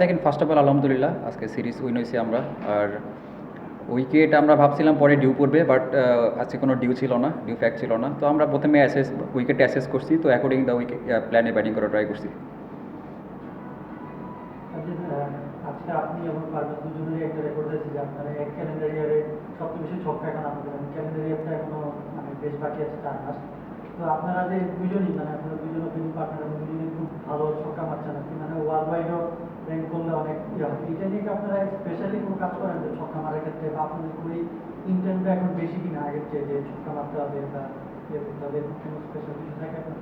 দেখেন first of all আলহামদুলিল্লাহ আজকে সিরিজ উইন হয়েছি আমরা। আর উইকেট আমরা ভাবছিলাম পরে ডিউ পড়বে বাট আজকে কোনো ডিউ ছিল না ডিউ ফ্যাক্ট ছিল না। তো আমরা প্রথমে অ্যাসেস উইকেটে অ্যাসেস করছি তো অ্যাকর্ডিং দ্য উইকেট প্ল্যানে ব্যাটিং করা ট্রাই করছি। আজকে, আপনি এবং পারভেজ দুজনেরই একটা রেকর্ড আছে যে আপনারা এক ক্যালেন্ডার ইয়ারে সবচেয়ে বেশি ছক্কা এখন আপনাদের ক্যালেন্ডার ইয়ারটা এখনও মানে বেশ বাকি আছে চার মাস তো আপনারা যে দুজনই মানে আপনারা দুজন ওপেনিং পার্টনার এবং দুজনই ভালো ছক্কা মারছেন আপনি মানে ওয়ার্ল্ড ওয়াইডও র্যাঙ্ক করলে অনেক ইয়ে হবে এটা নিয়ে আপনারা স্পেশালি কোনো কাজ করেন যে ছক্কা মারার ক্ষেত্রে বা আপনাদের ইন্টেন্টটা এখন বেশি কিনা আগের চেয়ে যে ছক্কা মারতে হবে বা ইয়ে এরকম কোনো স্পেশাল কিছু থাকে আপনার?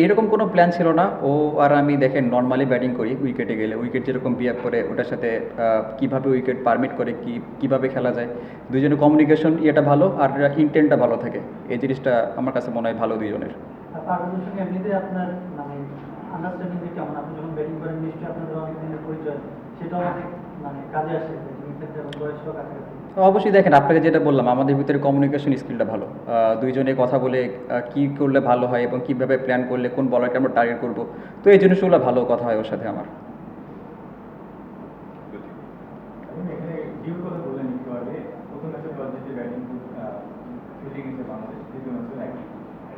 এইরকম কোনো প্ল্যান ছিল না। ও আর আমি দেখেন নর্মালি ব্যাটিং করি উইকেটে গেলে। উইকেট যেরকম বিহেভ করে ওটার সাথে কীভাবে উইকেট পারমিট করে কি কীভাবে খেলা যায়। দুজনের কমিউনিকেশন ইয়েটা ভালো আর ইন্টেন্টটা ভালো থাকে। এই জিনিসটা আমার কাছে মনে হয় ভালো এমনিতে আপনার মানে আন্ডারস্ট্যান্ডিং কেমন আপনি যখন ব্যাটিং করেন নিশ্চয়ই আপনাদের অনেক দিনের পরিচয়। সেটাও অনেক মানে কাজে আসে অবশ্যই দেখেন আপনাকে যেটা বললাম আমাদের ভিতরে কমিউনিকেশন স্কিলটা ভালো। দুইজনে কথা বলে কি করলে ভালো হয় এবং কীভাবে প্ল্যান করলে কোন বলারকে আমরা টার্গেট করব। তো এই জিনিসগুলো ভালো কথা হয় ওর সাথে আমার। প্রথম ম্যাচে ব্যাটিং ফিল্ডিং বাংলাদেশ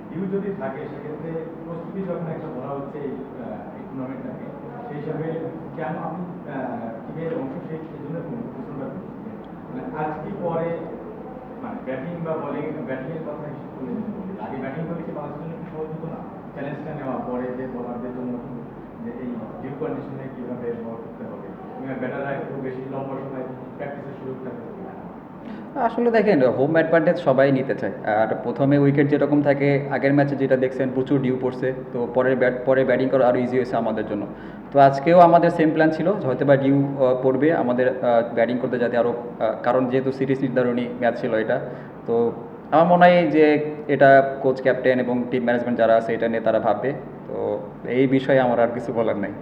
ডিউ যদি থাকে, সেক্ষেত্রে প্রস্তুতি যখন একটা ধরা হচ্ছে এই সেই হিসাবে কেন আপনি টিমের অংশ সেই জন্য প্রশ্নটা মানে আজ কি পরে মানে ব্যাটিং বা বলিং ব্যাটিংয়ের কথা করলে আগে ব্যাটিং করলে কি বাংলাদেশের জন্য সহজ হতো না? চ্যালেঞ্জটা নেওয়া পরে যে বলারদের জন্য যে এই ডিউ কন্ডিশনে কীভাবে বল করতে হবে? ব্যাটাররা একটু বেশি লম্বা সময় প্র্যাকটিসের সুযোগ থাকে আসলে দেখেন হোম অ্যাডভান্টেজ সবাই নিতে চায়। আর প্রথমে উইকেট যেরকম থাকে, আগের ম্যাচে যেটা দেখছেন, প্রচুর ডিউ পড়ছে। তো পরের ব্যাট পরে ব্যাটিং করা আরও ইজি হয়েছে আমাদের জন্য। তো আজকেও আমাদের সেম প্ল্যান ছিল হয়তো বা ডিউ পড়বে। আমাদের ব্যাটিং করতে যাতে আরও কারণ যেহেতু সিরিজ নির্ধারণী ম্যাচ ছিল এটা। তো আমার মনে হয় যে এটা কোচ ক্যাপ্টেন এবং টিম ম্যানেজমেন্ট যারা আছে, এটা নিয়ে তারা ভাববে। তো এই বিষয়ে আমার আর কিছু বলার নেই।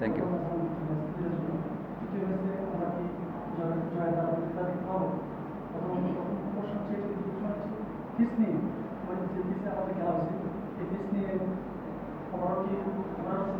থ্যাংক ইউ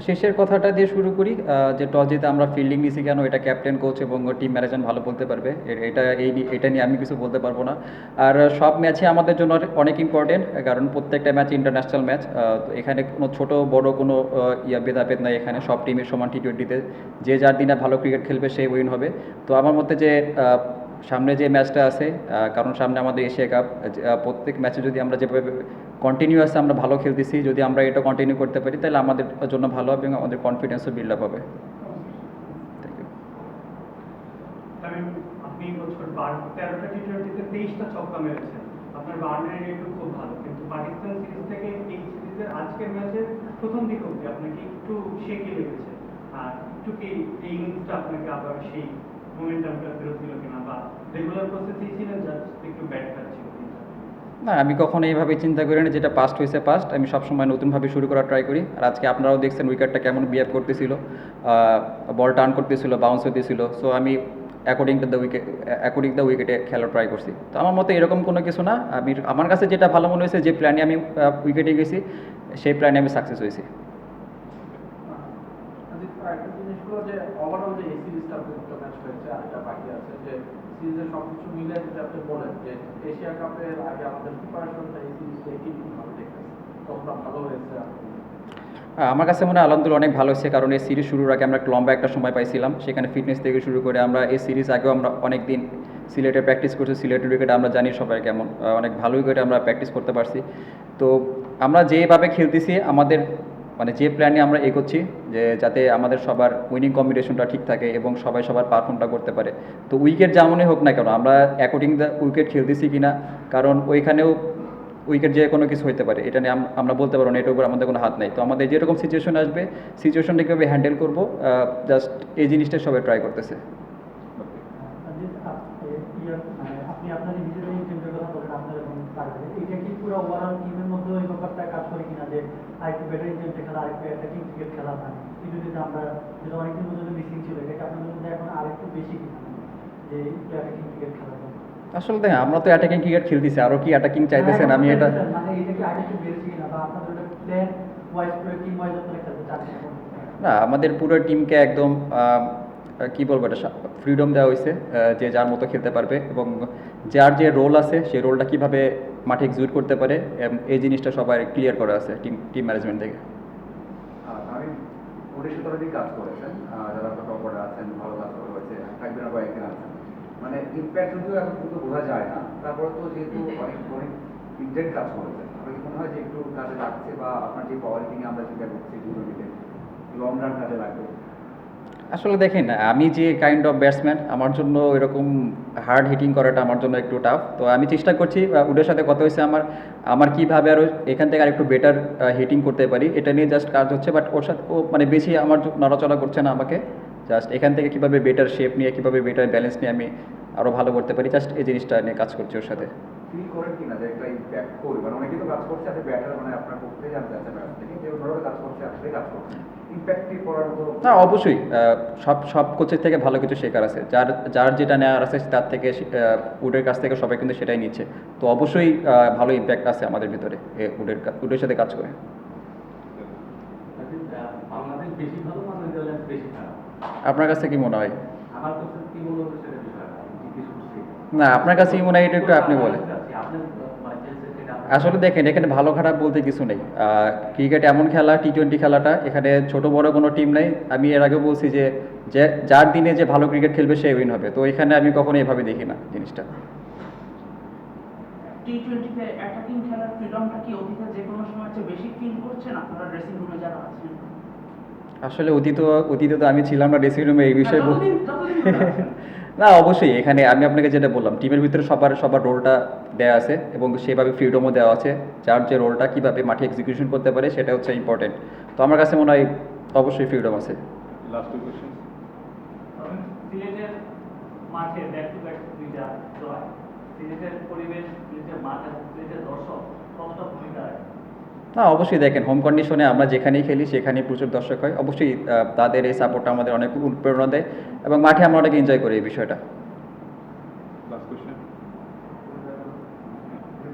শেষের কথাটা দিয়ে শুরু করি যে টস জিতে আমরা ফিল্ডিং নিছি কেন, এটা ক্যাপ্টেন কোচ এবং টিম ম্যানেজমেন্ট ভালো বলতে পারবে। এটা এই এটা নিয়ে আমি কিছু বলতে পারব না। আর সব ম্যাচে আমাদের জন্য অনেক- ইম্পর্টেন্ট কারণ প্রত্যেকটা ম্যাচ ইন্টারন্যাশনাল ম্যাচ এখানে কোনো ছোট, বড় কোনো ইয়া ভেদাভেদ নাই এখানে। সব টিমের সমান টি টোয়েন্টিতে যে যার দিনে ভালো ক্রিকেট খেলবে সেই উইন হবে। তো আমার মতে যে সামনে যে ম্যাচটা আছে কারণ সামনে আমাদের এশিয়া কাপ প্রত্যেক ম্যাচে যদি আমরা যেভাবে কন্টিনিউয়াস আমরা ভালো খেলতেছি, যদি আমরা এটা কন্টিনিউ করতে পারি, তাহলে আমাদের জন্য ভালো হবে এবং আমাদের কনফিডেন্সও বিল্ড আপ হবে। মোমেন্টামটা ফেরত দিল কিনা বা রেগুলার প্রসেসেই ছিলেন জাস্ট একটু ব্যাট ছিল না আমি কখনো এইভাবে চিন্তা করি না যেটা পাস্ট হয়েছে পাস্ট আমি সবসময় নতুনভাবে শুরু করার ট্রাই করি আর আজকে আপনারাও দেখছেন উইকেটটা কেমন বিহেভ করতেছিল বল টার্ন করতেছিল বাউন্স হতেছিল সো আমি according to the wicket according the উইকেটে খেলা ট্রাই করছি তো আমার মতে এরকম কোনো কিছু না আমি আমার কাছে যেটা ভালো মনে হয়েছে যে প্ল্যানে আমি উইকেটে গেছি সেই প্ল্যানে আমি সাকসেস হয়েছি একটা জিনিস হলো যে ওভারঅল যে এই সিরিজটা দুটো ম্যাচ হয়েছে আর এটা বাকি আছে যে সবকিছু মিলে যদি আপনি বলেন যে এশিয়া কাপের আগে আমাদের প্রিপারেশনটা এই কতটা ভালো হয়েছে হ্যাঁ, আমার কাছে মনে হয় আলহামদুলিল্লাহ অনেক ভালো হয়েছে কারণ এই সিরিজ শুরুর আগে আমরা লম্বা একটা সময় পাইছিলাম। সেখানে ফিটনেস থেকে শুরু করে আমরা এই সিরিজ আগেও আমরা অনেক দিন সিলেটে প্র্যাকটিস করছি সিলেটের উইকেটে আমরা জানি সবাই কেমন। অনেক ভালো উইকেটে আমরা প্র্যাকটিস করতে পারছি। তো আমরা যেভাবে খেলতেছি আমাদের মানে যে প্ল্যানে আমরা এগোচ্ছি, যে যাতে আমাদের সবার উইনিং কম্বিনেশনটা ঠিক থাকে এবং সবাই সবার পারফর্মটা করতে পারে। তো উইকেট যেমনই হোক না কেন, আমরা অ্যাকর্ডিং দ্য উইকেট খেলতেছি কিনা, কারণ ওইখানেও উইকেট যে কোনো কিছু হতে পারে। এটা নিয়ে আমরা বলতে পারব না, এটার উপর আমাদের কোনো হাত নেই। তো আমাদের যেরকম সিচুয়েশন আসবে সিচুয়েশনটা কীভাবে হ্যান্ডেল করব জাস্ট এই জিনিসটা সবাই ট্রাই করতেছে যে আপ- এ- ইয়ার মানে আপনি আপনার নিজেদের টিমের কথা বলেন আপনার এখন পারবেন এটা কি পুরো ওভারঅল টিমের মধ্যে ওই ব্যাপারটা কাজ করে কিনা যে আরেকটু বেটার খেলা আরেকটু অ্যাটাকিং ক্রিকেট খেলা হয় যদি আমরা যেটা অনেকদিন পর্যন্ত মিসিং ছিল এটা আপনাদের মধ্যে এখন আরেকটু বেশি কিনা? যে অ্যাটাকিং ক্রিকেট খেলা আসলে দেখেন আমরা তো অ্যাটাকিং ক্রিকেট খেলতেছি আরও কি অ্যাটাকিং চাইতেছেন আমি এটা মানে এটা কি আরেকটু বেড়েছে কিনা? বা আপনাদের প্ল্যান ওয়াইজ করে টিম ওয়াইজ আপনারা খেলতে চাচ্ছেন না আমাদের পুরো টিমকে একদম কি বলব এটা ফ্রিডম দেওয়া হয়েছে যে যার মতো খেলতে পারবে এবং যার যে রোল আছে সেই রোলটা কীভাবে মাঠে এক্সিকিউট করতে পারে এই জিনিসটা সবাই ক্লিয়ার করা আছে টিম টিম ম্যানেজমেন্ট থেকে। আর আমি কাজ করেছেন যারা আছেন ভালো কাজ করা হয়েছে আছেন মানে ইম্প্যাক্ট যদিও এখন কিন্তু বোঝা যায় না তারপরে তো যেহেতু অনেক অনেক ইন্টেন্ট কাজ করেছেন আপনার কি মনে হয় যে একটু কাজে লাগছে বা আপনার যে পাওয়ার আমরা চিন্তা করছি টুর্নামেন্টে লং রান কাজে লাগবে আসলে দেখেন, আমি যে কাইন্ড অফ ব্যাটসম্যান আমার জন্য এরকম হার্ড হিটিং করাটা আমার জন্য একটু টাফ তো আমি চেষ্টা করছি ওদের সাথে কথা হয়েছে আমার আমার কীভাবে আরও এখান থেকে আর একটু বেটার হিটিং করতে পারি, এটা নিয়ে জাস্ট কাজ হচ্ছে। বাট ওর সাথে, ও মানে বেশি আমার নড়াচড়া করছে না আমাকে। জাস্ট এখান থেকে কীভাবে বেটার শেপ নিয়ে, কীভাবে বেটার ব্যালেন্স নিয়ে আমি আরও ভালো করতে পারি জাস্ট এই জিনিসটা নিয়ে কাজ করছি ওর সাথে। ফিল করেন কিনা যে একটা ইম্প্যাক্ট করবে? মানে অনেকেই তো কাজ করছে আপনি ব্যাটার মানে আপনার পক্ষে জানতে চাচ্ছে ব্যাট থেকে যে ওনারাও কাজ করছে আসলে কাজ করছে না। অবশ্যই সব সব কোচের থেকে ভালো কিছু শেখার আছে। যার যার যেটা নেওয়ার আছে তার থেকে উডের কাছ থেকে সবাই কিন্তু সেটাই নিচ্ছে। তো অবশ্যই ভালো ইম্প্যাক্ট আছে আমাদের ভিতরে এ উডের উডের সাথে কাজ করে। খারাপ? আপনার কাছে কি মনে হয়? আমার কাছে কি মনে হচ্ছে সেটা বিষয় না আপনার কাছে কি মনে হয় এটা একটু আপনি বলেন আপনার মানে চেলসির থেকে আপনার- আসলে দেখেন, এখানে ভালো খারাপ বলতে কিছু নেই। ক্রিকেট এমন খেলা টি টোয়েন্টি খেলাটা, এখানে ছোট বড় কোনো টিম নেই। আমি এর আগে বলছি যে যে, যার দিনে যে ভালো ক্রিকেট খেলবে সে উইন হবে। তো এখানে আমি কখনো এভাবে দেখি না জিনিসটা। টি টোয়েন্টিতে অ্যাটাকিং খেলার ফ্রিডমটা কি অতীতে যে কোনো সময় বেশি ফিল করছেন আপনারা ড্রেসিং রুমে যারা আছেন? আসলে অতীত অতীতে তো আমি ছিলাম না ড্রেসিং রুমে এই বিষয়ে বল-। না অবশ্যই এখানে আমি আপনাকে যেটা বললাম টিমের ভিতরে সবার সবার রোলটা দেওয়া আছে এবং সেভাবে ফ্রিডমও দেওয়া আছে। যার যে রোলটা কীভাবে মাঠে এক্সিকিউশন করতে পারে সেটা হচ্ছে ইম্পর্টেন্ট তো আমার কাছে মনে হয় অবশ্যই ফ্রিডম আছে। লাস্ট কোশ্চেন মাঠে ব্যাক টু ব্যাক দুইটা জয়। সিলেটের পরিবেশ সিলেটের মাঠ সিলেটের দর্শক কতটা ভূমিকা রাখে? না অবশ্যই দেখেন হোম কন্ডিশনে আমরা যেখানেই খেলি সেখানেই প্রচুর দর্শক হয়। অবশ্যই তাদের এই সাপোর্টটা আমাদের অনেক অনুপ্রেরণা দেয় এবং মাঠে আমরা অনেক এনজয় করি এই বিষয়টা। লাস্ট কোশ্চেন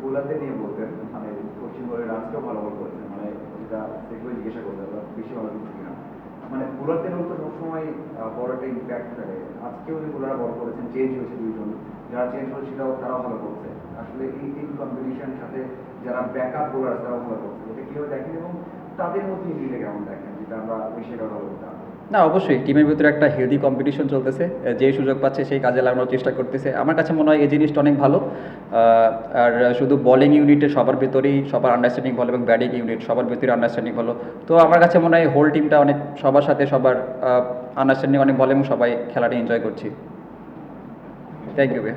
বোলারদের নিয়ে বলতেন মানে কোচিং করে ভালো বল করেছেন মানে যেটা সেগুলো জিজ্ঞাসা করতে বেশি ভালো মানে বোলারদের তো সবসময় বড় একটা ইম্প্যাক্ট ফেলে আজকেও যে বোলাররা বড় করেছেন চেঞ্জ হয়েছে দুইজন। যারা চেঞ্জ হয়েছে সেটাও তারাও ভালো করছে। আসলে এই তিন কম্পিটিশন সাথে যারা ব্যাক আপ বোলার তারাও ভালো করছে। এটা কীভাবে দেখেন? এবং তাদের মধ্যে নিজেকে কেমন দেখেন? যেটা আমরা বেশি ভালো করতাম না, অবশ্যই, টিমের ভিতরে একটা হেলদি কম্পিটিশন চলতেছে যে সুযোগ পাচ্ছে সেই কাজে লাগানোর চেষ্টা করতেছে। আমার কাছে মনে হয় এই জিনিসটা অনেক ভালো। আর শুধু বলিং ইউনিটে সবার ভিতরেই সবার আন্ডারস্ট্যান্ডিং ভালো এবং ব্যাটিং ইউনিট সবার ভিতরে আন্ডারস্ট্যান্ডিং ভালো। তো আমার কাছে মনে হয় হোল টিমটা অনেক, সবার সাথে সবার আন্ডারস্ট্যান্ডিং অনেক ভালো এবং সবাই খেলাটা এনজয় করছি। থ্যাংক ইউ ভাই